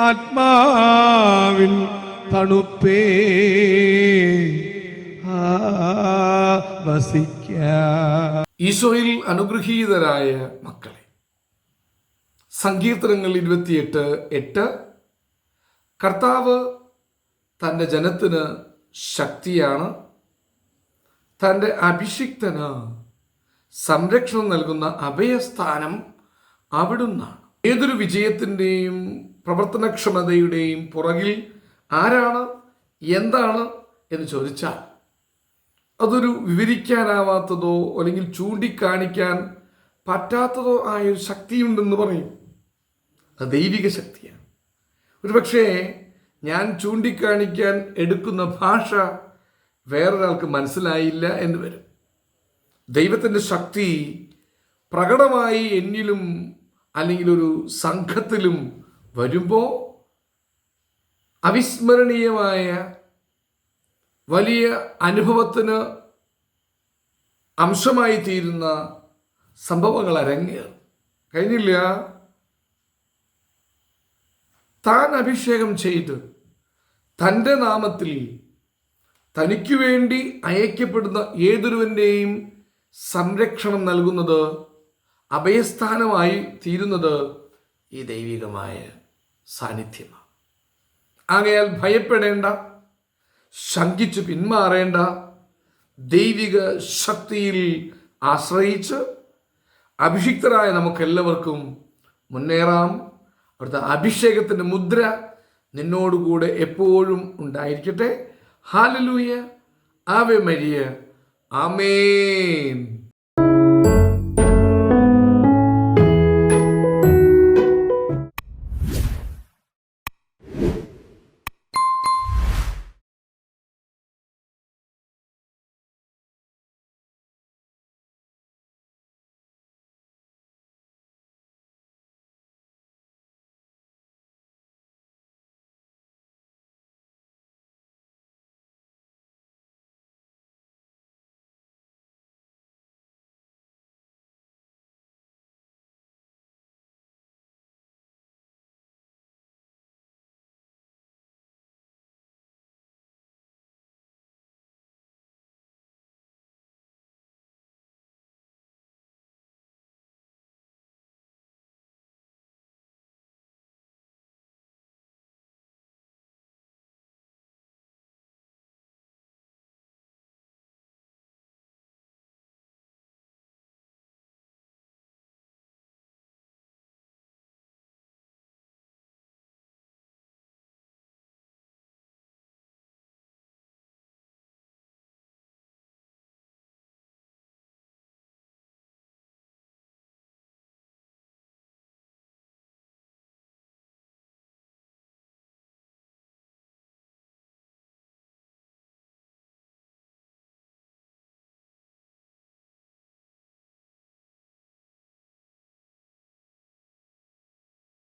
ആത്മാവിൻ തണുപ്പേ. ഈശോയിൽ അനുഗ്രഹീതരായ മക്കളെ സങ്കീർത്തനങ്ങൾ ഇരുപത്തിയെട്ട് എട്ട്. കർത്താവ് തന്റെ ജനത്തിന് ശക്തിയാണ്. തന്റെ അഭിഷിക്തന് സംരക്ഷണം നൽകുന്ന അഭയസ്ഥാനം അവിടുന്നാണ്. ഏതൊരു വിജയത്തിന്റെയും പ്രവർത്തനക്ഷമതയുടെയും പുറകിൽ ആരാണ് എന്താണ് എന്ന് ചോദിച്ചാൽ അതൊരു വിവരിക്കാനാവാത്തതോ അല്ലെങ്കിൽ ചൂണ്ടിക്കാണിക്കാൻ പറ്റാത്തതോ ആയ ഒരു ശക്തിയുണ്ടെന്ന് പറയും. അത് ദൈവിക ശക്തിയാണ്. ഒരുപക്ഷേ ഞാൻ ചൂണ്ടിക്കാണിക്കാൻ എടുക്കുന്ന ഭാഷ വേറൊരാൾക്ക് മനസ്സിലായില്ല എന്ന് വരും. ദൈവത്തിന്റെ ശക്തി പ്രകടമായി എന്നിലും അല്ലെങ്കിൽ ഒരു സംഘത്തിലും വരുമ്പോൾ അവിസ്മരണീയമായ വലിയ അനുഭവത്തിന് അംശമായി തീരുന്ന സംഭവങ്ങൾ അരങ്ങേറും. കഴിഞ്ഞില്ല? താൻ അഭിഷേകം ചെയ്ത് തന്റെ നാമത്തിൽ തനിക്കു വേണ്ടി അയക്കപ്പെടുന്ന ഏതൊരുവന്റെയും സംരക്ഷണം നൽകുന്നത് അഭയസ്ഥാനമായി തീരുന്നത് ഈ ദൈവികമായ സാന്നിധ്യമാണ് ആകയാൽ ഭയപ്പെടേണ്ട ശങ്കിച്ച് പിന്മാറേണ്ട ദൈവിക ശക്തിയിൽ ആശ്രയിച്ച് അഭിഷിക്തരായ നമുക്കെല്ലാവർക്കും മുന്നേറാം. അവിടുത്തെ അഭിഷേകത്തിന്റെ മുദ്ര നിന്നോടുകൂടെ എപ്പോഴും ഉണ്ടായിരിക്കട്ടെ. ഹാലലൂയ. Ave Maria. ആമേൻ.